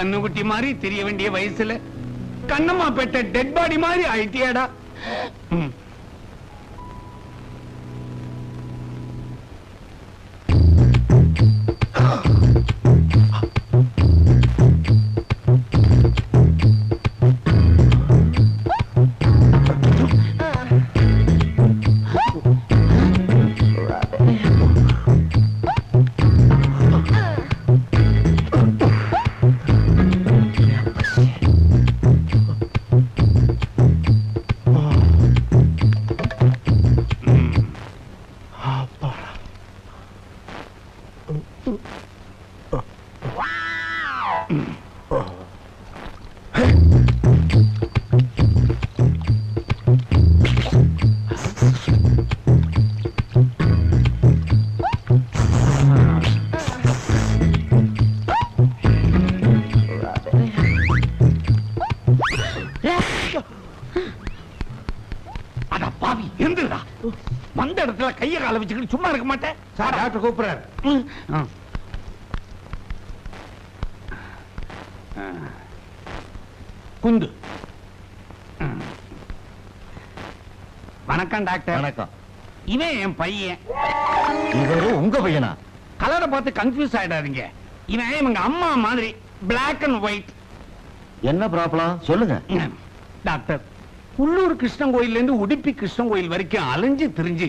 கண்ணுக்குட்டி மாதிரி தெரிய வேண்டிய வயசுல கண்ணம்மா பெற்ற டெட் பாடி மாதிரி ஆயிட்டியாடா? கைய கால வச்சுக்கிட்டு சும்மா இருக்க மாட்டேன். சார் டாக்டர் கூப்பிடுறாரு. ம். ஆ. ஆ. குந்து. வணக்கம் டாக்டர். வணக்கம். இவன் என் பையன். இவரு உங்க பையனா? கலரை பார்த்து கன்ஃபியூஸ் ஆயிடாதீங்க. இவன் இவங்க அம்மா மாதிரி பிளாக் அண்ட் ஒயிட் என்ன ப்ராப்ளம்? சொல்லுங்க. டாக்டர் உள்ளூர் கிருஷ்ணன் கோயில்ல இருந்து உடுப்பி கிருஷ்ணன் கோயில் வரைக்கும் அலைஞ்சு திரிஞ்சு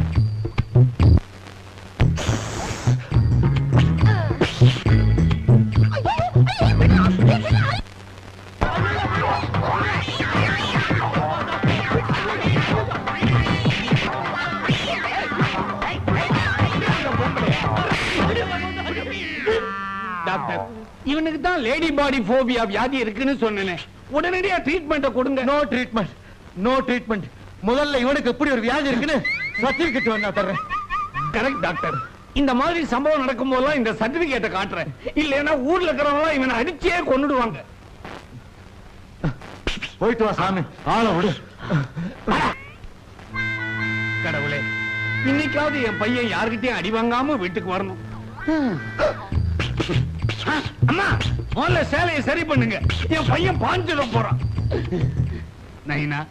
இவனுக்கு தான் லேடி பாடி போபியா வியாதி இருக்குன்னு சொன்னேனே. உடனடியா ட்ரீட்மெண்ட்டை கொடுங்க. நோ ட்ரீட்மெண்ட் நோ ட்ரீட்மெண்ட் முதல்ல இவனுக்கு எப்படி ஒரு வியாதி இருக்குன்னு சர்டிபிகேட் வேணா தர்றேன். Correct doctor. இந்த மாதிரி சம்பவம் நடக்கும் போதெல்லாம் இந்த சர்டிபிகேட்டை காட்டுறேன். இல்லைன்னா ஊர்ல இருக்கிறவங்க இவனை அடிச்சே கொன்னுடுவாங்க. போயிட்டு வா சாமி. ஆளை விடு. கடவுளே இன்னைக்காவது என் பையன் யாருக்கிட்டயும் அடி வாங்காம வீட்டுக்கு வரணும். அம்மா முதல்ல சேலையை சரி பண்ணுங்க. என் பையன் பாஞ்சிட போறான். நைனா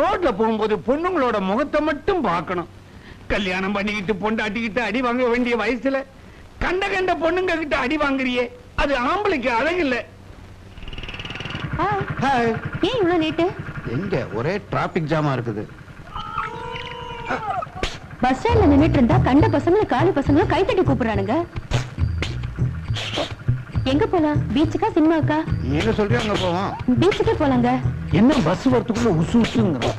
ரோட்ல போகும்போது பொண்ணுங்களோட முகத்தை மட்டும் பார்க்கணும். கல்யாணம் பண்ணிக்கிட்டு பொண்டாட்டிக்கிட்டு அடி வாங்க வேண்டிய வயசுல கண்ட கண்ட பொண்ணுங்க கிட்ட அடி வாங்குறியே? அது ஆம்பளைக்கு அழகில்ல. ஏன் இவ்வளவு லேட்டு எங்க? ஒரே டிராபிக் ஜாமா இருக்குது. பஸ் ஸ்டாண்ட்ல நின்னுட்டு இருந்தா கண்ட பசங்களை காலி பசங்களை கைத்தட்டி கூப்பிடுறானுங்க. எங்க போலாம்? பீச்சுக்கா சினிமாக்கா நீங்க சொல்றியா அங்க போவோம்? பீச்சுக்கே போலாங்க. என்ன பஸ் வரத்துக்குள்ள உசு உசுங்கிறோம்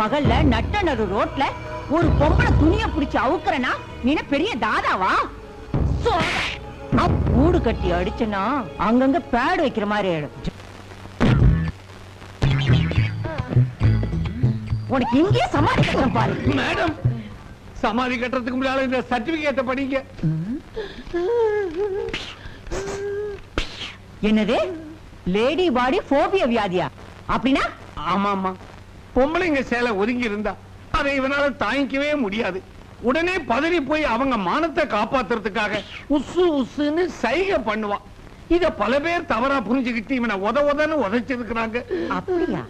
பகல்ல நட்ட நடு ரோட்ல ஒரு பொம்பளை துணிய புடிச்சு அவுக்குறனா? நீ என்ன பெரிய தாதாவா. நான் கூடு கட்டி அடிச்சனா? அங்கங்க பேடு வைக்கிற மாதிரி ஆயிடும். உனக்கு இங்கேயே சமாளி கட்டுறேன் பாரு. மேடம் சமாதி கட்டுறதுக்கு முன்னால இந்த சர்டிபிகேட்ட படிங்க. என்னது? லேடி பாடி போபியா வியாதியா? அப்படின்னா? ஆமா ஆமா பொம்பளைங்க சேலை ஒதுங்கி இருந்தா அதை இவனால தாங்கிக்கவே முடியாது. உடனே பதறி போய் அவங்க மானத்தை காப்பாத்துறதுக்காக உசு உசுன்னு சைகை பண்ணுவான். இத பல பேர் தவறா புரிஞ்சுக்கிட்டு இவனை உத உதன்னு உதைச்சிருக்கிறாங்க. அப்படியா?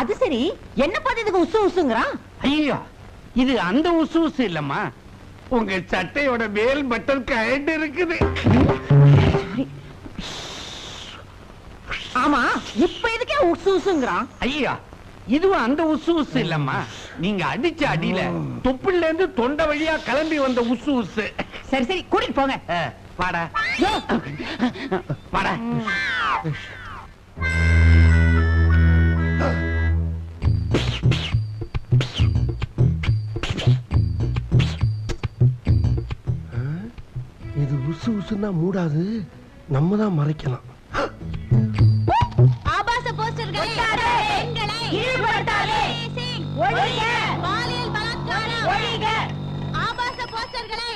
அது சரி. என்ன பார்த்ததுக்கு உசு உசுங்கிறான்? ஐயா இது அந்த உசு உசு இல்லம்மா. உங்க சட்டையோட மேல் பட்டன் கயண்டு இருக்குது. ஆமா இப்ப எதுக்கே உசு உசுங்கிறான்? ஐயா இதுவும் அந்த உசு உசு இல்லம்மா. நீங்க அடிச்ச அடியில தொப்புல இருந்து தொண்டை வழியா கிளம்பி வந்த உசு உசு. சரி சரி கூட்டிட்டு போங்க. வாடா. வாடா. இது உசு உசுன்னா மூடாது. நம்ம தான் மறைக்கலாம். ஒழிக. பாலியல் பலாத்காரம் ஒழிக. ஆபாச போஸ்டர்களை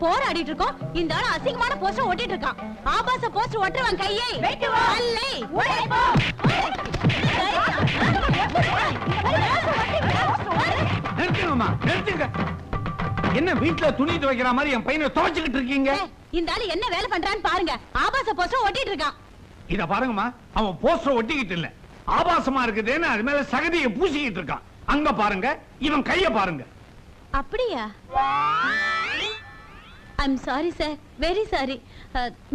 போராடிட்டு இருக்கோம். இந்த ஆள் அசிங்கமான போஸ்டர் ஒட்டிட்டு இருக்கான். ஆபாச போஸ்டர் ஒட்டுறவன் கையை. அல்லை. நிறுத்துங்கம்மா நிறுத்துங்க என்ன வீட்டுல துணி துவைக்கிற மாதிரி என் பையனை துவைச்சுக்கிட்டு இருக்கீங்க? இந்த ஆளு என்ன வேலை பண்றான்னு பாருங்க. ஆபாச போஸ்டர் ஒட்டிட்டு இருக்கான். இத பாருங்கம்மா. அவன் போஸ்டர் ஒட்டிக்கிட்டு இல்ல. ஆபாசமா இருக்குதுன்னு அது மேல சகதியை பூசிக்கிட்டு இருக்கான். அங்க பாருங்க. இவன் கைய பாருங்க. அப்படியா? I'm sorry sir very sorry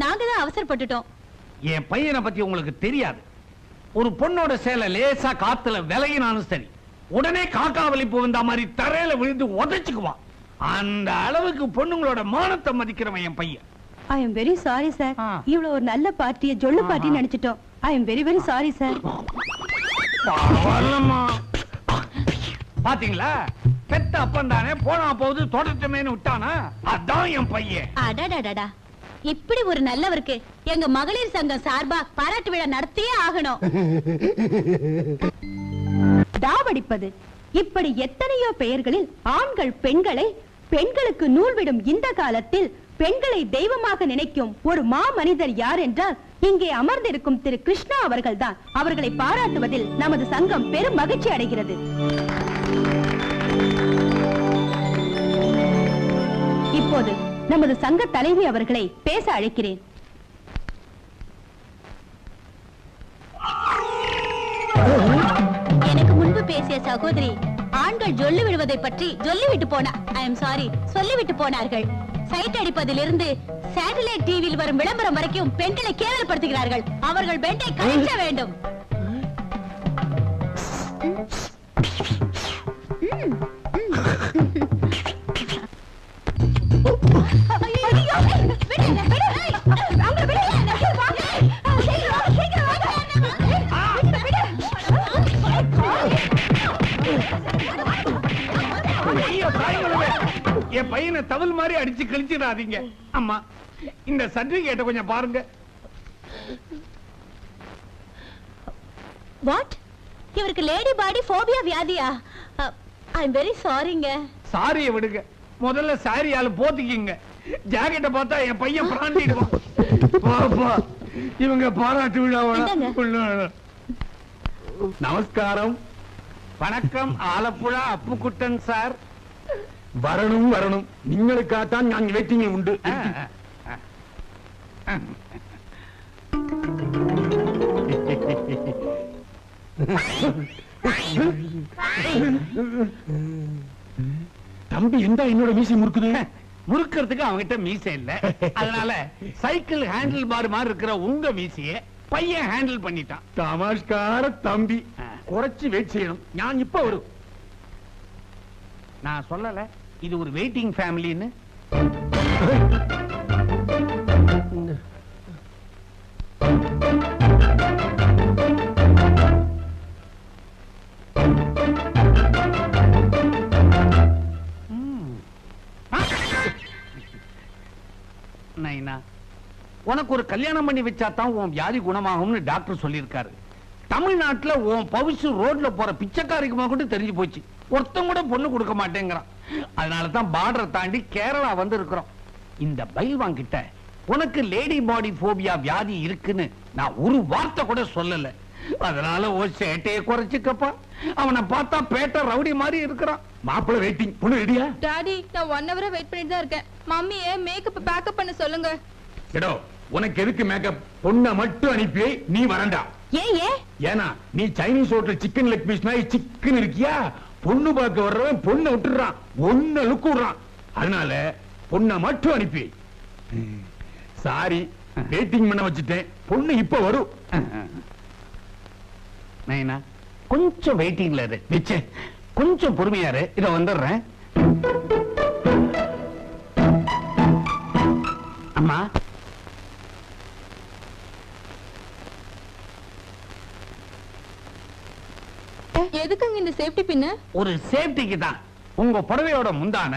நாங்க தான் அவசரப்பட்டுட்டோம். என் பையனை பத்தி உங்களுக்கு தெரியாது. ஒரு பொண்ணோட சேலை லேசா காத்துல விலகினாலும் சரி உடனே காக்கா வலிப்பு வந்த மாதிரி தரையில விழுந்து உதைச்சுக்குவான். அந்த அளவுக்கு பொண்ணுங்களோட மானத்தை மதிக்கிறவன் என் பையன். I am very sorry sir. இவ்வளவு ஒரு நல்ல பார்ட்டியை ஜொல்லு party நினைச்சிட்டோம். I am very very sorry sir. பாத்தீங்களா? பெத்த அப்பன் தானே போனா போகுது தொடர்ச்சமேன்னு விட்டானா? அதான் என் பையன். அடடடடா இப்படி ஒரு நல்லவருக்கு எங்க மகளிர் சங்கம் சார்பா பாராட்டு விழா நடத்தியே ஆகணும். தாவடிப்பது. இப்படி எத்தனையோ பெயர்களில் ஆண்கள் பெண்களை பெண்களுக்கு நூல் விடும் இந்த காலத்தில் பெண்களை தெய்வமாக நினைக்கும் ஒரு மா மனிதர் யார் என்றால் இங்கே அமர்ந்திருக்கும் திரு கிருஷ்ணா அவர்கள்தான். அவர்களை பாராட்டுவதில் நமது சங்கம் பெரும் மகிழ்ச்சி அடைகிறது. இப்போது நமது சங்க தலைவி அவர்களை பேச அழைக்கிறேன். எனக்கு முன்பு பேசிய சகோதரி ஆண்கள் ஜொல்லு விடுவதை பற்றி சொல்லிவிட்டு போனா ஐ எம் சாரி சொல்லிவிட்டு போனார்கள். சைட் அடிப்பதிலிருந்து சேட்டலைட் டிவியில் வரும் விளம்பரம் வரைக்கும் பெண்களை கேவலப்படுத்துகிறார்கள். அவர்கள் பெண்டை கழிக்க வேண்டும். என் பையனை தவில் மாதிரி அடிச்சு கழிச்சிடாதீங்க. அம்மா இந்த சர்டிபிகேட்டை கொஞ்சம் பாருங்க. வாட் இவருக்கு லேடி பாடி போபியா வியாதியா? ஐ எம் வெரி சாரிங்க சாரிய விடுங்க. முதல்ல சாரியால போத்திக்கிங்க. ஜாக்கெட்டை பார்த்தா என் பையன் பிராண்டிடுவான். பாப்பா இவங்க பாராட்டு. விழாவோட நமஸ்காரம். வணக்கம் ஆலப்புழா அப்புக்குட்டன் சார். வரணும் வரணும். நீங்களுக்காகத்தான் நான் வெயிட்டிங் உண்டு. தம்பி எந்த என்னோட மீசை முறுக்குது? முறுக்கிறதுக்கு அவங்கிட்ட மீசை இல்ல. அதனால சைக்கிள் ஹேண்டில் பார் மாதிரி இருக்கிற உங்க மீசைய பையன் ஹேண்டில் பண்ணிட்டான். தமாஷ்கார தம்பி. குறைச்சு வெயிட் செய்யணும். நான் இப்ப வரும். நான் சொல்லலை. இது ஒரு வெயிட்டிங் ஃபேமிலின்னு உனக்கு ஒரு கல்யாணம் பண்ணி வச்சாதான் உன் வியாதி குணமாகும்னு டாக்டர் சொல்லியிருக்காரு. தமிழ்நாட்டில் உன் பவுசு ரோட்ல போற பிச்சைக்காரிக்குமா கூட தெரிஞ்சு போச்சு. ஒருத்தம் கூட பொண்ணு கொடுக்க மாட்டேங்கிறான். அதனால தான் பார்டரை தாண்டி கேரளா வந்து இருக்கிறோம் இந்த பைல்வான் கிட்ட உனக்கு லேடி பாடி போபியா வியாதி இருக்குன்னு நான் ஒரு வார்த்தை கூட சொல்லல. அதனால ஒரு சேட்டையை குறைச்சுக்கப்பா. அவனை பார்த்தா பேட்டை ரவுடி மாதிரி இருக்கிறான். மாப்பிள்ளை வெயிட்டிங் பொண்ணு ரெடியா டாடி நான் ஒன் ஹவரா வெயிட் பண்ணிட்டு தான் இருக்கேன். மம்மியே மேக்கப் பேக்கப் பண்ண சொல்லுங்க. எடோ உனக்கு எதுக்கு மேக்கப் பொண்ணை மட்டும் அனுப்பி நீ வரண்டா. ஏன் ஏன்? ஏன்னா நீ Chinese hotel chicken leg piece மாதிரி சிக்கன் இருக்கியா? பொண்ணு பார்க்க வர்றவன் பொண்ணை விட்டுறான். ஒன்ன லுக்கு விடுறான் அதனால பொண்ணை மட்டும் அனுப்பி. சாரி வெயிட்டிங் பண்ண வச்சுட்டேன். பொண்ணு இப்ப வரும். நைனா கொஞ்சம் வெயிட்டிங்ல இரு. நிச்சே கொஞ்சம் பொறுமையா இரு. இத வந்துடுறேன். அம்மா. எதுக்குங்க இந்த சேஃப்டி பின்னு ஒரு சேஃப்டிக்கு தான். உங்க புடவையோட முந்தான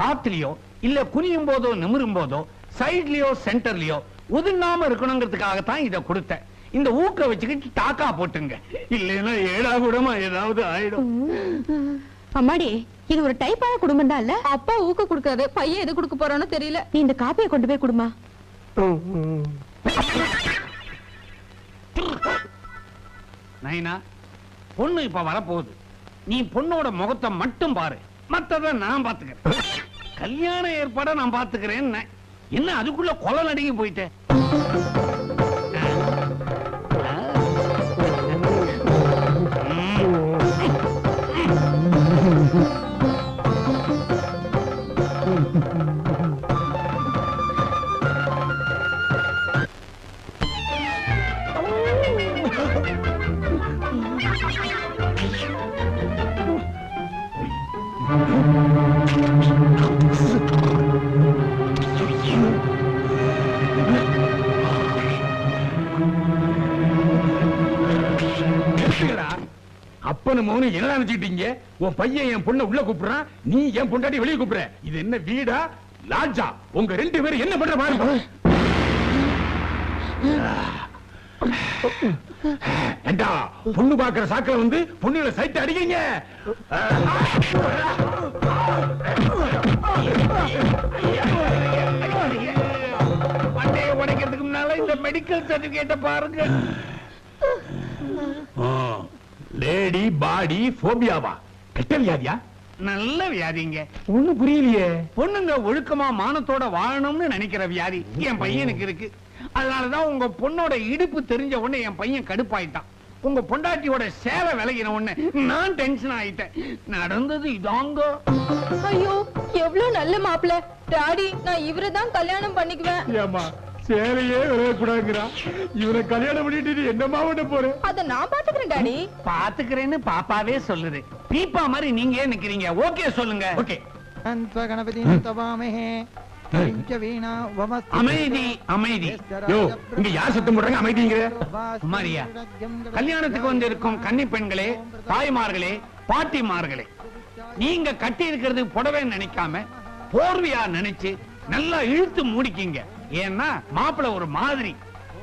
காத்துலயோ இல்ல குனியும் போதோ நிமிரும் போதோ சைட்லயோ சென்டர்லயோ ஒதுங்காம இருக்கணுங்கிறதுக்காக தான் இத கொடுத்தேன். இந்த ஊக்க வச்சுக்கிட்டு டாக்கா போட்டுங்க. இல்லைன்னா ஏடா கூடமா ஏதாவது ஆயிடும். அம்மாடி இது ஒரு டைப்பான குடும்பம் தான் இல்ல? அப்பா ஊக்க கொடுக்காது பையன் எது கொடுக்க போறானோ தெரியல. நீ இந்த காப்பியை கொண்டு போய் கொடுமா. நைனா பொண்ணு இப்ப வரப்போகுது. நீ பொண்ணோட முகத்தை மட்டும் பாரு. மத்தத நான் பாத்துக்கிறேன். கல்யாண ஏற்பாட நான் பாத்துக்கிறேன் என்ன அதுக்குள்ள கொலை நடுங்கி போயிட்டேன் அப்பனு மோனு என்ன நினைச்சுக்கிட்டீங்க? உன் பையன் என் பொண்ணை உள்ள கூப்பிடுறான். நீ என் பொண்டாட்டி வெளியே கூப்பிடுற. இது என்ன வீடா? லாட்ஜா. உங்க ரெண்டு பேரும் என்ன பண்ற பாருங்க ஏண்டா பொண்ணு பாக்குற சாக்கில வந்து பொண்ணுல சைட்டு அடிக்கீங்க உடைக்கிறதுக்கு முன்னால இந்த மெடிக்கல் சர்டிபிகேட்டை பாருங்க. லேடி பாடி போபியாவா கெட்ட வியாதியா? நல்ல வியாதிங்க. ஒண்ணு புரியலையே. பொண்ணுங்க ஒழுக்கமா மானத்தோட வாழணும்னு நினைக்கிற வியாதி என் பையனுக்கு இருக்கு. அதனாலதான் உங்க பொண்ணோட இடுப்பு தெரிஞ்ச உடனே என் பையன் கடுப்பாயிட்டான். உங்க பொண்டாட்டியோட சேலை விலகின உடனே நான் டென்ஷன் ஆயிட்டேன். நடந்தது இதாங்க. ஐயோ எவ்வளவு நல்ல மாப்பிள்ள. டாடி நான் இவரை தான் கல்யாணம் பண்ணிக்குவேன். ஏமா சேலையே விளையக்கூடாதுங்கிறான் இவனை கல்யாணம் பண்ணிட்டு என்னமா பண்ண போறேன் அதை நான் பாத்துக்கிறேன் டாடி. பாத்துக்கிறேன்னு பாப்பாவே சொல்லுது. பீப்பா மாதிரி நீங்க ஏன் நிக்கிறீங்க? ஓகே சொல்லுங்க. ஓகே. அந்த கணபதி தவாமஹே அமைதி அமைதி. இங்க யார் சுத்தம் போடுறாங்க? அமைதிங்கிற. மாரியா கல்யாணத்துக்கு வந்திருக்கும் கன்னி பெண்களே தாய்மார்களே பாட்டிமார்களே நீங்க கட்டி இருக்கிறது புடவை நினைக்காம போர்வையா நினைச்சு நல்லா இழுத்து மூடிக்கிங்க. ஏன்னா மாப்பிள்ள ஒரு மாதிரி.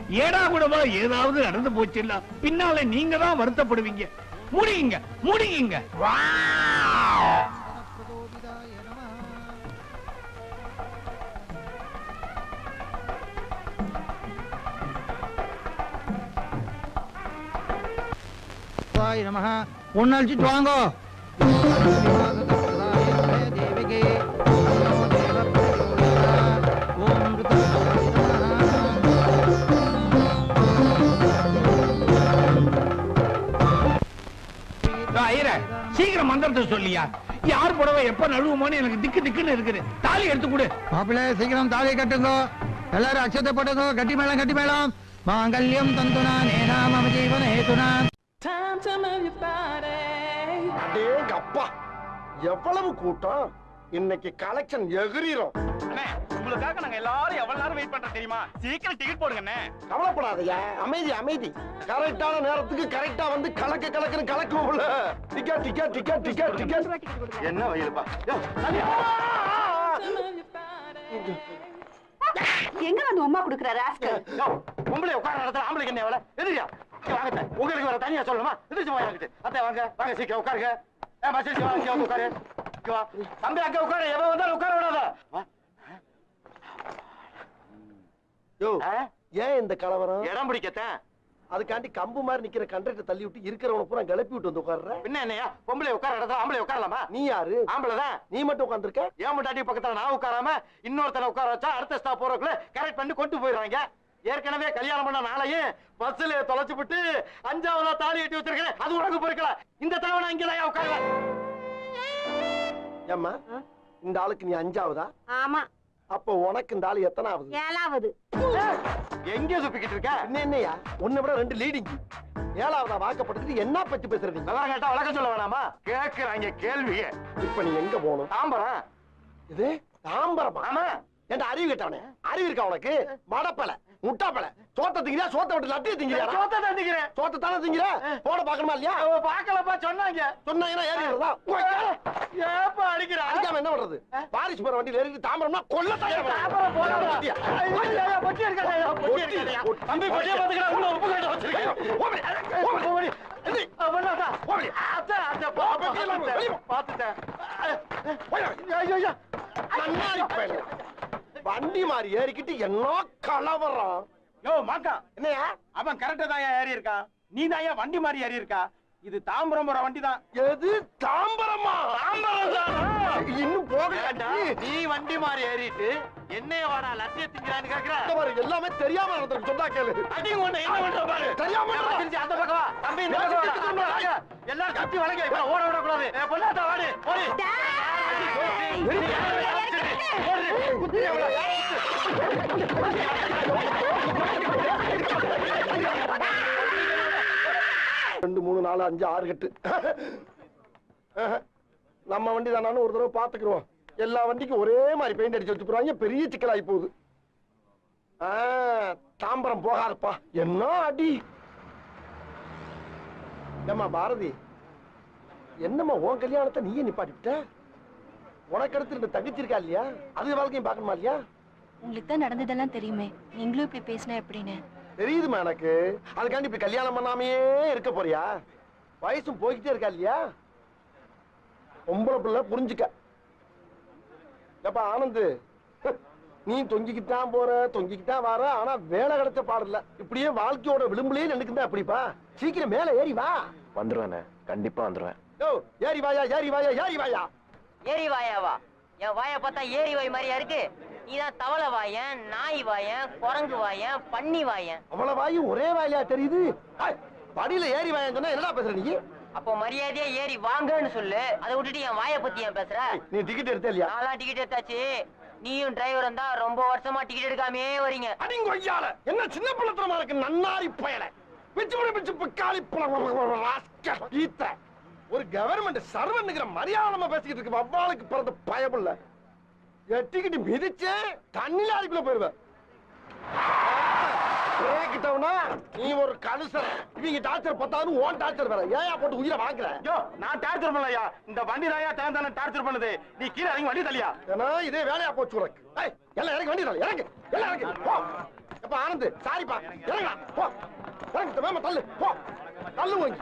ஏடா கூடவா ஏதாவது நடந்து போச்சுன்னா பின்னால நீங்க தான் வருத்தப்படுவீங்க. முடியுங்க முடியுங்க வாய் நமः பொண்ணு வாங்கோ. ஐயரே சீக்கிரம் மந்திரத்தை சொல்லியா? யார் புடவை எப்ப நழுவுமோன்னு எனக்கு திக்கு திக்குன்னு இருக்குது. தாலி எடுத்து கொடு. மாப்பிள்ளை சீக்கிரம் தாலியை கட்டுங்கோ. எல்லாரும் அக்ஷத்தை போட்டுங்கோ. கட்டி மேளம் கட்டி மேளம். மாங்கல்யம் தந்துனா நேனா மம ஜீவன ஹேதுனா எவ்வளவு கூட்டம்? இன்னைக்கு கலெக்ஷன் எகிரிரும். உங்களுக்காக நாங்க எல்லாரும் எவ்வளவு நேரம் வெயிட் பண்றோம் தெரியுமா? சீக்கிரம் டிக்கெட் போடுங்க கவலைப்படாதயா அமைதி அமைதி. கரெக்டான நேரத்துக்கு கரெக்டா வந்து கலக்க கலக்குன்னு கலக்குவோம்ல. Ticket ticket ticket ticket ticket என்ன வயிறுப்பா. எங்க வந்து உமா குடுக்குற ராஸ்கல் பொம்பளை உட்கார இடத்துல ஆம்பளைக்கு என்ன வேலை எதிரியா வாங்க. உங்களுக்கு வேற தனியா சொல்லணுமா? எதிர்த்து எனக்கு அத்தை வாங்க வாங்க சீக்கிரம் உட்காருங்க. ஏ மசிச்சு வாங்க உட்காரு. இங்க வா. தம்பி அங்க உட்காரு. எவன் வந்தாலும் உட்கார விடாத வா. யோ? ஏன் இந்த கலவரம்? இடம் பிடிக்கத்தான் அதுக்காண்டி கம்பு மாதிரி நிக்கிற கண்டக்டர் தள்ளி விட்டு இருக்கிறவன பூரா கிளப்பி விட்டு வந்து உட்கார்ற. பின்ன என்னையா? பொம்பளை உட்கார இடத்துல ஆம்பளை உட்காரலாமா? நீ யாரு? ஆம்பளை தான் நீ மட்டும் உட்கார்ந்திருக்க? ஏன் முட்டாட்டி பக்கத்துல நான் உட்காராம இன்னொருத்தனை உட்கார வச்சா அடுத்த ஸ்டாப் போறதுக்குள்ள கரெக்ட் பண்ணி கொண்டு போயிடுறாங்க. ஏற்கனவே கல்யாணம் பண்ண நாளையும் பஸ்ல தொலைச்சு விட்டு அஞ்சாவதா தாலி கட்டி வச்சிருக்கேன் அது உனக்கு பொறுக்கல. இந்த தடவை நான் இங்கதான் உட்காருவேன் ஏம்மா இந்த ஆளுக்கு நீ அஞ்சாவதா? ஆமா. அப்ப உனக்கு இந்த ஆளு எத்தனாவது? ஏழாவது. எங்க சுப்பிக்கிட்டு இருக்க. என்ன என்னையா? உன்னை விட ரெண்டு லீடிங் ஏழாவதா வாக்கப்பட்டதுக்கு என்ன பத்தி பேசுற நீ? விவரம் கேட்டா வழக்கம் சொல்ல வேணாமா? கேக்குறாங்க கேள்விய. இப்ப நீ எங்க போகணும்? தாம்பரம். இது தாம்பரமா? ஆமா. ஏன்டா அறிவு கேட்டவனே? அறிவு இருக்கா உனக்கு? மடப்பல முட்டாப்பல சோத்த திங்கிறியா? சோத்த விட்டு லட்டிய திங்கிறியா சோத்த தந்திக்கிறேன் சோத்த தானே திங்கிற? போட பாக்கணுமா இல்லையா? பாக்கலப்பா சொன்னாங்க. சொன்னாங்கன்னா ஏறி வருதா ஏப்பா அடிக்கிறா? அடிக்காம என்ன பண்றது? பாரிஸ் போற வண்டியில ஏறி தாம்பரம்னா கொல்ல தாம்பரம் ஐயா, பொட்டி இருக்காதா, ஐயா, பொட்டி இருக்காதா? தம்பி, பொட்டியை பாத்துக்கிறேன், உள்ள உப்பு கட்டு வச்சிருக்கேன். அத்தை, பா, பாத்துட்டேன், பாத்துட்டேன். ஐயோ, ஐயோ. பயலே. வண்டி மாதிரி ஏறிக்கிட்டு என்ன கலவரம்? யோ, மாக்கா, என்னையா? அவன் கரெக்டா தான் ஏறி இருக்கான் நீ தான் வண்டி மாதிரி ஏறி இருக்கா இது தாம்பரம் போற வண்டி தான். எது? தாம்பரமா? இன்னும் போகலாண்டா நீ. வண்டி மாதிரி ஏறிட்டு என்னைய வாடா லட்சிய திங்கிறான்னு கேக்குற? எல்லாமே தெரியாம நடந்திருக்கு. சொன்னா கேளு. அடி உன்னை என்ன பண்ற பாரு? தெரியாம வச்சிருச்சு? அந்த பக்கம்? வா தம்பி இந்த பக்கம். வாங்க. எல்லாரும் கத்தி வளைங்க. இப்ப ஓட விட. கூடாது பொண்ணாத்தா வாடி ஓடி ரெண்டு மூணு நாலு அஞ்சு ஆறு கட்டு. நம்ம வண்டி தானான்னு ஒரு தடவை பாத்துக்கிறோம் எல்லா வண்டிக்கும் ஒரே மாதிரி பெயிண்ட் அடிச்சு வச்சுக்கிறாங்க பெரிய சிக்கலாகி போகுது. ஆ, தாம்பரம் போகாதப்பா. என்ன அடி? ஏம்மா பாரதி? என்னம்மா உன் கல்யாணத்தை நீயே நிப்பாட்டிவிட்ட? உனக்கு அடுத்து ரெண்டு தங்கச்சி இருக்கா இல்லையா? அது வாழ்க்கையும் பார்க்கணுமா இல்லையா? உங்களுக்கு தான் நடந்ததெல்லாம் தெரியுமே. நீங்களும் இப்படி பேசினா எப்படின்னு. தெரியுதுமா எனக்கு. அதுக்காண்டி இப்படி கல்யாணம் பண்ணாமையே இருக்க போறியா? வயசும் போய்கிட்டே இருக்கா இல்லையா? பொம்பளை பிள்ளை புரிஞ்சுக்க. ஏப்பா ஆனந்து? நீ தொங்கிக்கிட்டான் போற தொங்கிக்கிட்டான் வர ஆனா வேலை கிடைச்ச பாடல இப்படியே வாழ்க்கையோட விளிம்புலயே நின்னுக்குந்தா அப்படிப்பா சீக்கிரம் மேல ஏறி வா. வந்துருவேனே. கண்டிப்பா வந்துருவேன். ஏறி வாயா ஏறி வாயா ஏறி வாயா. ஏரி வாயாவா என் வாயை பார்த்தா ஏரி வாய் மாதிரியா இருக்கு நீதான் தவளை வாயன் நாய் வாயன் குரங்கு வாயன் பன்னி வாயன் அவ்வளவு வாயும் ஒரே வாயிலா தெரியுது படியில ஏறி வாயான்னு சொன்னா என்னடா பேசுற நீ அப்போ மரியாதையா ஏறி வாங்கன்னு சொல்லு அதை விட்டுட்டு என் வாயை பத்தி ஏன் பேசுற நீ டிக்கெட் எடுத்த இல்லையா நான்லாம் டிக்கெட் எடுத்தாச்சு நீயும் டிரைவரும் தான் ரொம்ப வருஷமா டிக்கெட் எடுக்காமே வரீங்க அடிங்கொய்யால என்ன சின்ன பிள்ளத்தனமா இருக்கு நன்னாரி பயல பிச்சு பிச்சு பிக்காளி ராஸ்கல் ஈத்த ஒரு கவர்மெண்ட் சர்வன்னுங்கிற மரியாதை பேசிக்கிட்டு இருக்கு வவ்வாளுக்கு பிறந்த பயமில்ல எட்டிக்கிட்டு மிதிச்சே தண்ணில அடிக்குள்ள போயிருவேன் நீ ஒரு கலுசர் இவங்க டார்ச்சர் பத்தாது ஓன் டார்ச்சர் வேற. ஏயா போட்டு உயிரை வாங்குற? நான் டார்ச்சர் பண்ணலையா இந்த வண்டி தாயா தான் தானே டார்ச்சர் பண்ணுது. நீ கீழே இறங்கி வண்டி தள்ளியா? ஏன்னா இதே வேலையா போச்சு உனக்கு. எல்லாம் இறங்கி வண்டி தள்ளு. இறங்கு. எல்லாம் இறங்கு. போ. எப்ப ஆனந்த் சாரிப்பா. இறங்கடா. போ. இறங்கு வேம தள்ளு. போ. தள்ளு வாங்கி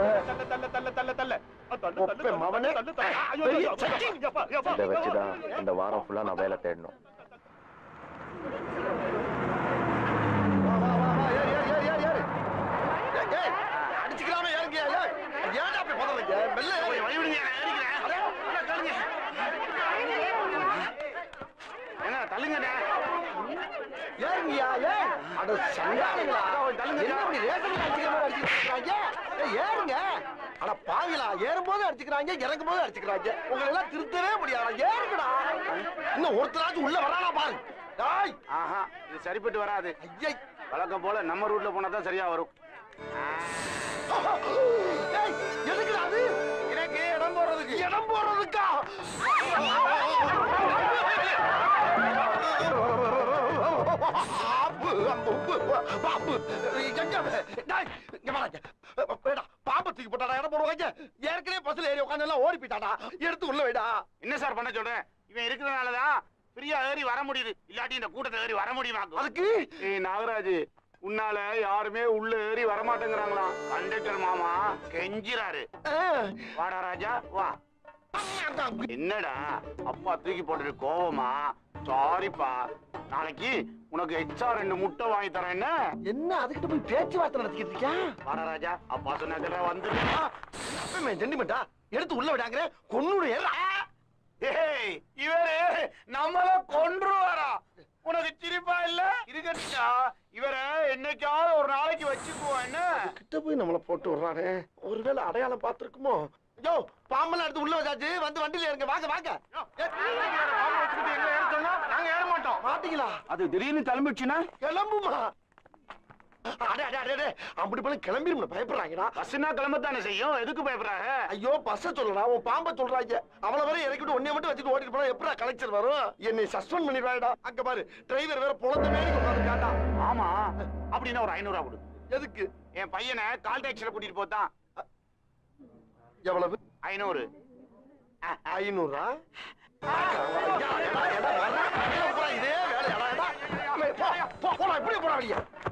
தள்ள தள்ள தள்ள தள்ள தள்ள இதை வச்சுதான் இந்த வாரம் ஃபுல்லா நான் வேலை தேடணும் தள்ளுங்க ஏறுங்க. ஆனா பாவிலா ஏறும் போது அடிச்சுக்கிறாங்க இறங்கும் போது அடிச்சுக்கிறாங்க. உங்களை எல்லாம் திருத்தவே முடியாது? ஏறுங்கடா. இன்னும் ஒருத்தராச்சும் உள்ள வராங்க பாருங்க டாய் ஆஹா இது சரிப்பட்டு வராது. ஐயை. வழக்கம் போல நம்ம ரூட்ல போனா தான் சரியா வரும். எதுக்குடா அது? எனக்கு இடம் போடுறதுக்கு. இடம் போடுறதுக்கா? Ha! பாம்பை தூக்கி போட்டாடா இடம் போடுவாங்க ஏற்கனவே பஸ்ல ஏறி உட்காந்து எல்லாம் ஓடி போயிட்டாடா எடுத்து உள்ள வைடா என்ன சார் பண்ண சொல்றேன் இவன் இருக்கிறதுனாலதான் ஃப்ரீயா ஏறி வர முடியுது. இல்லாட்டி இந்த கூட்டத்தை ஏறி வர முடியுமா அதுக்கு? நாகராஜ் உன்னால யாருமே உள்ள ஏறி வரமாட்டேங்கிறாங்களாம் கண்டக்டர் மாமா கெஞ்சிராரு வாடா ராஜா வா. என்னடா அப்பா தூக்கி போட்டுட்டு கோவமா சாரிப்பா நாளைக்கு உனக்கு எக்ஸ்ட்ரா ரெண்டு முட்டை வாங்கி தரேன் என்ன? என்ன அதுக்கிட்ட போய் பேச்சுவார்த்தை நடத்திக்கிட்டு இருக்கியா? வாடா ராஜா அப்பா சொன்னாக்க வந்து ஜெண்டிமெண்டா எடுத்து உள்ள விடாங்கிற கொன்னுடு ஏய் இவரு நம்மள கொன்றுவாரா? உனக்கு சிரிப்பா இல்ல? இருக்கட்டா இவரை என்னைக்காவது ஒரு நாளைக்கு வச்சுக்குவோம் என்ன? கிட்ட போய் நம்மள போட்டு விடுறானே. ஒருவேளை அடையாளம் பார்த்திருக்குமோ? யோ பாம்பெல்லாம் எடுத்து உள்ள வச்சாச்சு. வந்து வண்டியில இருங்க வாங்க வாங்க. நாங்க ஏற மாட்டோம். மாட்டீங்களா? அது திடீர்னு கிளம்பிடுச்சுன்னா? கிளம்புமா? அடே அடே அடே, அடே. அப்படி பண்ண கிளம்பிடும் பயப்படுறாங்கடா. பஸ்னா கிளம்பத்தானே செய்யும்? எதுக்கு பயப்படுறாங்க? ஐயோ பஸ்ஸ சொல்லடா. உன் பாம்ப சொல்றாங்க. அவள வரை இறக்கிட்டு ஒன்னே மட்டும் வச்சுட்டு ஓடிட்டு போனா எப்படா கலெக்டர் வரும்? என்னை சஸ்பெண்ட் பண்ணிடுவாடா அங்க பாரு டிரைவர் வேற புலந்த மேலே உட்காந்துருக்காண்டா ஆமா. அப்படின்னா ஒரு ஐநூறு ரூபா கொடு. எதுக்கு? என் பையனை கால் டாக்ஸில கூட்டிட்டு போத்தான். எவ்வளவு? ஐநூறு. ஐநூறா?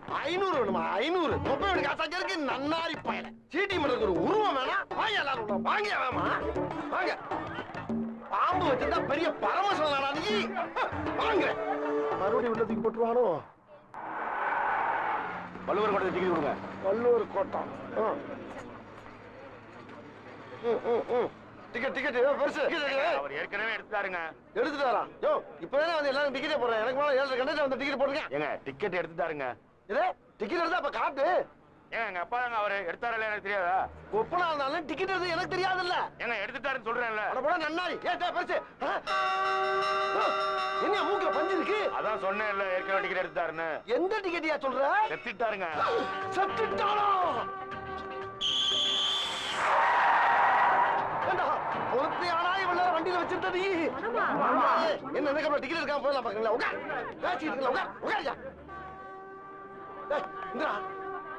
ஐநூறு வேணுமா ஐநூறு. மொபைல் காசாக்க இருக்கு நன்னாரி பயல. சீட்டி மண்டலுக்கு ஒரு உருவம் வேணாம் வாங்க எல்லாரும். வாங்க வேமா. வாங்க. பாம்பு வச்சிருந்தா பெரிய பரமசம் நீ. வாங்க. மறுபடியும் உள்ள தூக்கி போட்டுருவானோ? வள்ளுவர் கூட டிக்கெட் கொடுங்க வள்ளூர் கோட்டம். டிக்கெட் டிக்கெட் பெருசு. டிக்கெட் அவர் ஏற்கனவே எடுத்துட்டாருங்க. எடுத்துட்டாரா? யோ இப்பதானே வந்து எல்லாரும் டிக்கெட்டே போடுறேன். எனக்கு மேல ஏழரை கண்டக்டர் வந்து டிக்கெட் போட்டுருக்கேன் ஏங்க டிக்கெட் எடுத்துட்டாருங்க. இதே டிக்கெட் எடுத்தா அப்ப காட்டு. ஏங்க எங்க அப்பா தாங்க அவரு? எடுத்தாரல எனக்கு தெரியாதா? ஒப்பனா இருந்தாலும் டிக்கெட் எடுத்து எனக்கு தெரியாதுல்ல. ஏங்க எடுத்துட்டாருன்னு சொல்றேன்ல. அட போடா நன்னாரி. ஏ டே பெருசு. என்ன மூக்குல பஞ்சு இருக்கு? அதான் சொன்னேன்ல ஏற்கனவே டிக்கெட் எடுத்தாருன்னு எந்த டிக்கெட்டியா சொல்ற? செத்துட்டாருங்க. செத்துட்டானோ ஏண்டா, ஒருத்தையாடா இவ்வளவு நேரம் வண்டியில வச்சிருந்த நீ என்ன என்ன டிக்கெட் எடுக்காம போயிடலாம் பாக்குறீங்களா? உட்கார். உட்கார். உட்காரியா இந்தா.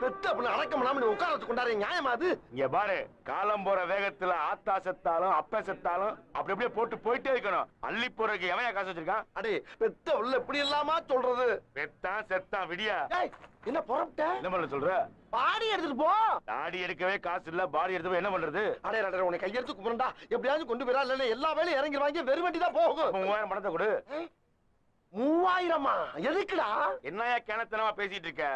பெத்த அப்படின்னு அடக்கம் இல்லாம நீ உட்கார வச்சு கொண்டாரு நியாயமா அது? இங்க பாரு காலம் போற வேகத்துல ஆத்தா செத்தாலும் அப்ப செத்தாலும் அப்படி அப்படியே போட்டு போயிட்டே இருக்கணும். அள்ளி போறதுக்கு எவன் காசு வச்சிருக்கான்? அடே பெத்த உள்ள இப்படி இல்லாம சொல்றது? பெத்தான் செத்தான் விடியா? என்ன புறப்பட்ட? என்ன பண்ண சொல்ற? பாடி எடுத்துட்டு போ. தாடி எடுக்கவே காசு இல்ல பாடி எடுத்து என்ன பண்றது? அடே அடே உனக்கு கையெடுத்து எப்படியாவது கொண்டு போயிடா இல்ல எல்லா வேலையும் இறங்கிடுவாங்க வெறும் வண்டி தான் போகும். மூவாயிரம் பணத்தை கொடு. மூவாயிரமா? எதுக்குடா? என்னையா கிணத்தனமா பேசிட்டு இருக்க?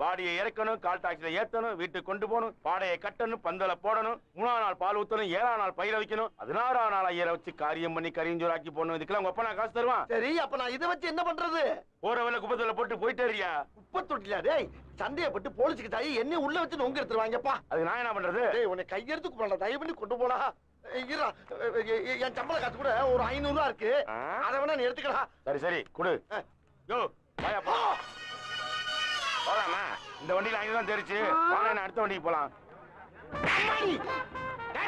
பாடியை இறக்கணும் கால் டாக்ஸில ஏத்தணும் வீட்டுக்கு கொண்டு போகணும் பாடையை கட்டணும் பந்தல போடணும் மூணாம் நாள் பால் ஊத்தணும் ஏழாம் நாள் பயிர வைக்கணும் பதினாறாம் நாள் ஐயரை வச்சு காரியம் பண்ணி கரிஞ்சோராக்கி போடணும். இதுக்கெல்லாம் உங்க அப்பா நான் காசு தருவான். சரி அப்ப நான் இதை வச்சு என்ன பண்றது? போற வேலை குப்பத்துல போட்டு போயிட்டே இருக்கியா? குப்பை தொட்டில டேய் சந்தேகப்பட்டு போலீஸுக்கு தாயி என்ன உள்ள வச்சு நொங்க எடுத்துருவாங்கப்பா. அது நான் என்ன பண்றது? டேய் உன்னை கையெடுத்து கும்பிடலாம் தயவு பண்ணி கொண்டு போடா. இருடா என் சம்பள காசு கூட ஒரு ஐநூறு ரூபா இருக்கு? அதை வேணா நீ எடுத்துக்கடா. சரி சரி கொடு. யோ வாயா போ. போலாமா இந்த வண்டியில ஐந்து தான் தெரிச்சு வாங்க அடுத்த வண்டிக்கு போலாம்.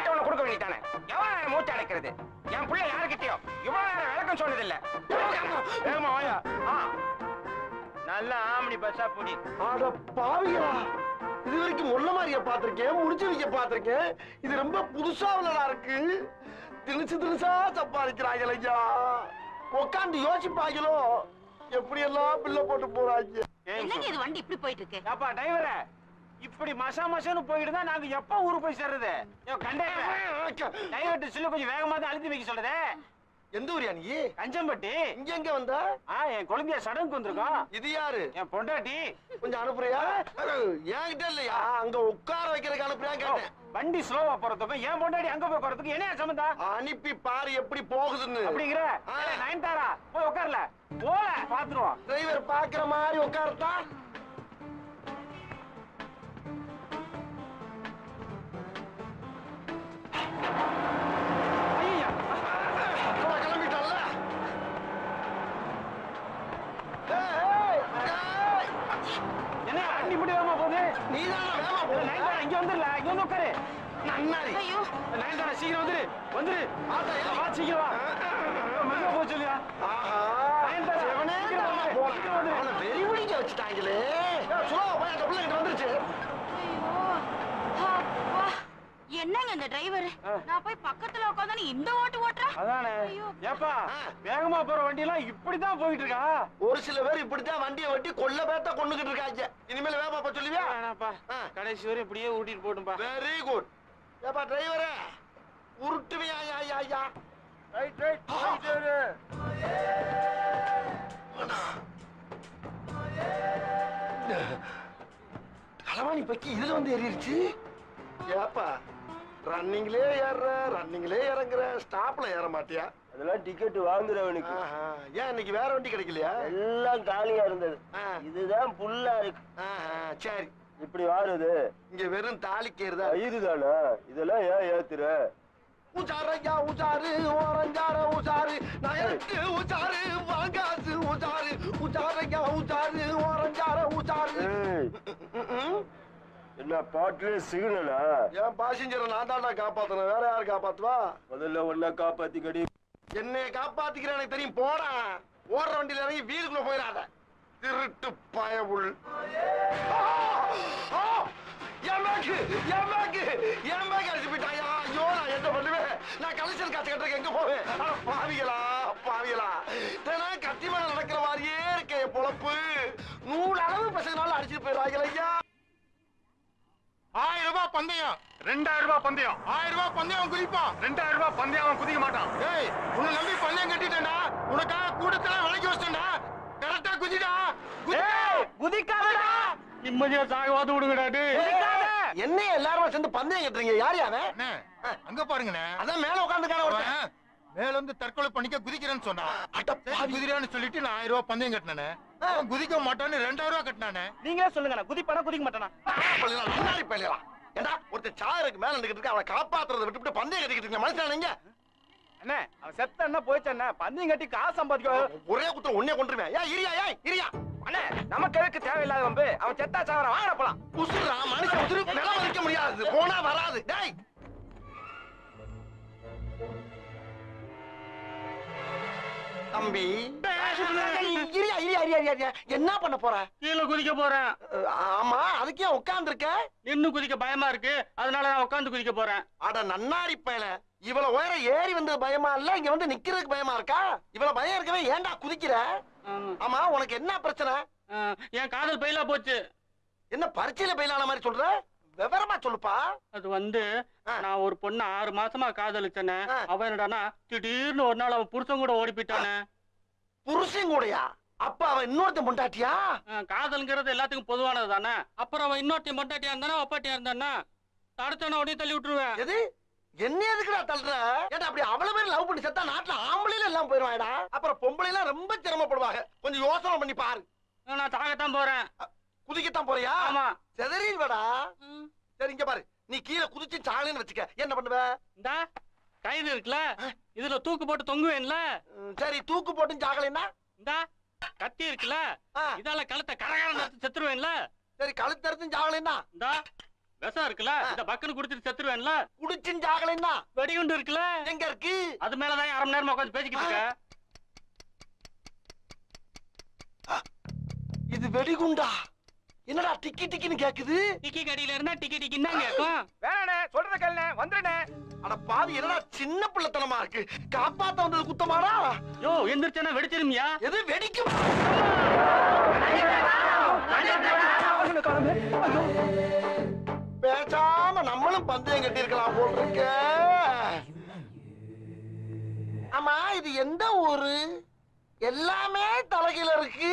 உனக்கு கொடுக்க வேண்டியதானே எவ்வளவு நேரம் மூச்சு அடைக்கிறது? என் பிள்ளை யாருக்கிட்டயோ? இவ்வளவு நேரம் விளக்கம் சொன்னதில்ல. வேகமா வாயா. நல்ல ஆமணி பஸ்ஸா புடி. அட பாவிகளா! இது வரைக்கும் முள்ள மாதிரிய பாத்திருக்கேன் முடிச்சு வைக்க பாத்திருக்கேன் இது ரொம்ப புதுசா உள்ளதா இருக்கு? திணிச்சு திணிச்சா சம்பாதிக்கிறாங்க ஐயா. உட்காந்து யோசிப்பாங்களோ எப்படி எல்லாம் பிள்ளை போட்டு போறாங்க என்னங்க இது வண்டி இப்படி போயிட்டு இருக்கு அப்பா டிரைவரே இப்படி மசா மசான்னு போயிட்டு தான் நாங்க எப்ப ஊருக்கு போய் சேர்றது? கண்டக்டர் டிரைவர் சில்லு கொஞ்சம் வேகமா தான் அழுத்தி வைக்க சொல்றதே. எந்த ஊரியா நீ? கஞ்சம்பட்டி. இங்க எங்க வந்த? ஆ என் குழந்தைய சடங்குக்கு வந்திருக்கோம். இது யாரு? என் பொண்டாட்டி. கொஞ்சம் அனுப்புறியா? என்கிட்ட இல்லையா? அங்க உட்கார வைக்கிறதுக்கு அனுப்புறியா கேட்டேன். வண்டி ஸ்லோவா போறதுக்கும் என் பொண்டாட்டி அங்க போய் போறதுக்கு என்ன சம்பந்தம் அனுப்பி பாரு எப்படி போகுதுன்னு. அப்படிங்கிற? நயன்தாரா போய் உட்கார்ல. போல பாத்துருவோம். டிரைவர் பாக்குற மாதிரி உட்காரத்தா நன்னாரி நயன்தாரா சீக்கிரம் வந்துரு. வந்துரு. வா சீக்கிரம் வா. மெதுவா போக சொல்லியா? நயன்தாரா சிவனே சீக்கிரம் வந்துரு. போனான். சீக்கிரம் வந்துரு. அவனை வெறி பிடிக்க வச்சுட்டாங்களே. சுலபா போய் அந்த பிள்ளைகிட்ட வந்துருச்சு. என்னங்க இந்த டிரைவர்? நான் போய் பக்கத்துல உட்காந்து இந்த ஓட்டு ஓட்டுறா? அதானே. ஏப்பா வேகமா போற வண்டி எல்லாம் இப்படிதான் போயிட்டு இருக்கா ஒரு சில பேர் இப்படித்தான் வண்டியை வெட்டி கொல்ல பேத்த கொண்டுகிட்டு இருக்காங்க. இனிமேல் வேகமா சொல்லுவியா? வேணாப்பா. கடைசி வரை இப்படியே ஊட்டிட்டு போட்டும்பா வெரி குட் ஏப்பா டிரைவரே உருட்டுவியா ஐயா ஐயா ஐயா. ரைட் ரைட் களவாணி பக்கி இதுல வந்து ஏறிடுச்சு. ஏப்பா ரன்னிங்லயே ஏறுற ரன்னிங்லயே இறங்குற ஸ்டாப்ல ஏற மாட்டியா? அதெல்லாம் டிக்கெட் வாங்குறவனுக்கு. ஏன் இன்னைக்கு வேற வண்டி கிடைக்கலையா? எல்லாம் காலியா இருந்தது. இதுதான் புல்லா இருக்கு. சரி. இப்படி வாருது. இங்க வெறும் தாலிக்கேறுதா இதுதானா இதெல்லாம் ஏன் ஏத்துற? உச்சாரையா உச்சாரு ஓரஞ்சார உச்சாரு நகருக்கு உச்சாரு வாங்காசு உச்சாரு உச்சாரையா உச்சாரு ஓரஞ்சார உச்சாரு ஏய், என்ன பாட்டுல சிக்னலா? என் பாசஞ்சரை நான் தான்டா காப்பாத்தணும். வேற யாரு காப்பாத்துவா? முதல்ல ஒன்னா காப்பாத்தி கடி என்னைய காப்பாத்திக்கிற எனக்கு தெரியும். போடா. ஓடுற வண்டியில இறங்கி வீலுக்குள்ள போயிடாத. திருட்டு பயவுள்! என் பேக்கு என் பேக்கு என் பேக் அடிச்சு போயிட்டாயா ஐயோ நான் என்ன பண்ணுவேன்? நான் கலெக்ஷன் காசு கட்டுறதுக்கு எங்க போவேன்? அட பாவிகளா பாவிகளா. தினம் கத்தி மேல நடக்கிற மாதிரியே இருக்க என் பொழப்பு. நூறு அளவு பசங்களால அடிச்சுட்டு போயிடுறாங்க ஐயா. ஆயிரம் ரூபாய் பந்தயம். ரெண்டாயிரம் ரூபாய் பந்தயம். ஆயிரம் ரூபாய் பந்தயம் குதிப்பான். ரெண்டாயிரம் ரூபாய் பந்தயம் அவன் குதிக்க மாட்டான். ஏய் உன்னை நம்பி பந்தயம் கட்டிட்டேன்டா. உனக்காக கூட்டத்துல விலைக்கு வச்சிட்டேன்டா. கரெக்டா குதிடா. குதிக்காதடா நிம்மதியா சாகவாது விடுங்கடா என்ன எல்லாரும் சேர்ந்து பந்தயம் கட்டுறீங்க? யார் அண்ணே, அங்க பாருங்கண்ணே. அதான் மேல உட்காந்துக்கான ஒருத்தன். மேல வந்து தற்கொலை பண்ணிக்க குதிக்கிறேன்னு சொன்னான். சரி, குதிரான்னு சொல்லிட்டு நான் ஆயிரம் ரூபாய் பந்தயம் கட்டினானே. அவன் குதிக்க மாட்டான்னு ரெண்டாயிரம் ரூபாய் கட்டினானே. நீங்களே சொல்லுங்க குதிப்பானா குதிக்க மாட்டானா? முன்னாடி பள்ளிலாம் ஏண்டா ஒருத்தன் சாருக்கு மேல நிக்கிட்டு இருக்க அவனை காப்பாத்துறதை விட்டுவிட்டு பந்தயம் கட்டிக்கிட்டு இருக்க மனுஷன் நீங்க? அண்ணே அவன் செத்த என்ன போயிச்சண்ணே பந்தயம் கட்டி காசு சம்பாதிக்க ஒரே குத்தம் ஒன்னே கொண்டுருவேன் ஏன் இரியா ஏன் இரியா. அண்ணே நமக்கு எதுக்கு தேவையில்லாத வம்பு? அவன் செத்தா சாவர வாங்க போலாம். உசுரா மனுஷன் உசுரு நிலம் மதிக்க முடியாது. போனா வராது. டேய். தம்பி. இரியா இரியா இரியா என்ன பண்ண போற? கீழே குதிக்க போறேன். ஆமா அதுக்கே உட்கார்ந்துருக்க? நின்னு குதிக்க பயமா இருக்கு. அதனால நான் உட்காந்து குதிக்க போறேன். அட நன்னாரி பயல. இவ்வளவு உயரம் ஏறி வந்தது பயமா இல்ல? இங்க வந்து நிக்கிறதுக்கு பயமா இருக்கா? இவ்வளவு பயம் இருக்கவே ஏன்டா குதிக்கிற? ஆமா. உனக்கு என்ன பிரச்சனை? என் காதல் பயிலா போச்சு. என்ன பரீட்சையில பயிலான மாதிரி சொல்ற? விவரமா சொல்லுப்பா. அது வந்து நான் ஒரு பொண்ணு ஆறு மாசமா காதலிச்சேனே. அவன் என்னடானா திடீர்னு ஒரு நாள் அவன் புருஷன் கூட ஓடி போயிட்டானே புருஷன் கூடயா? அப்ப அவன் இன்னொருத்தன் பொண்டாட்டியா? காதல்ங்கிறது எல்லாத்துக்கும் பொதுவானது தானே. அப்புறம் அவன் இன்னொருத்தையும் பொண்டாட்டியா இருந்தானா அப்பாட்டியா இருந்தானா? தடுத்தான உடனே தள்ளி விட்டுருவேன். எது? என்ன எதுக்குடா தள்ளுற? ஏடா அப்படி அவ்வளவு பேர் லவ் பண்ணி செத்தா நாட்டுல ஆம்பளையில எல்லாம் போயிருவாடா அப்புறம் பொம்பளை எல்லாம் ரொம்ப சிரமப்படுவாங்க. கொஞ்சம் யோசனை பண்ணி பாரு. நான் தாகத்தான் போறேன். குதிக்கத்தான் போறியா? ஆமா. செதறிடுவடா. சரி இங்க பாரு. நீ கீழே குதிச்சு சாலின்னு வச்சுக்க. என்ன பண்ணுவ? இந்த கயிறு இருக்குல்ல? இதுல தூக்கு போட்டு தொங்குவேன்ல? சரி தூக்கு போட்டு சாகலைன்னா? இந்த கத்தி இருக்குல்ல? இதால கழுத்தை கரகரம் செத்துருவேன்ல? சரி கழுத்து அறுத்து சாகலைன்னா? இந்த. விஷம் இருக்குல்ல இந்த பக்குன்னு குடிச்சிட்டு செத்துருவேன்ல குடிச்சும் சாகலைன்னா வெடிகுண்டு இருக்குல்ல எங்க இருக்கு அது மேலதான் அரை மணி நேரமா உட்காந்து பேசிக்கிட்டு இருக்க இது வெடிகுண்டா என்னடா டிக்கி டிக்கின்னு கேக்குது டிக்கி கடியில இருந்தா டிக்கி டிக்கின்னு தான் கேட்கும் வேணாண்ணே சொல்றத கேளுண்ணே வந்துடுண்ணே அட பாவி என்னடா சின்ன பிள்ளைத்தனமா இருக்கு காப்பாத்த வந்தது குத்தமாடா யோ எந்திரிச்சானா வெடிச்சிருமியா எது வெடிக்கும் பேசாம நம்மளும் பந்தயம் கட்டி இருக்கலாம் போல் இருக்க ஆமா இது எந்த ஊரு? எல்லாமே தலைகீழ இருக்கு.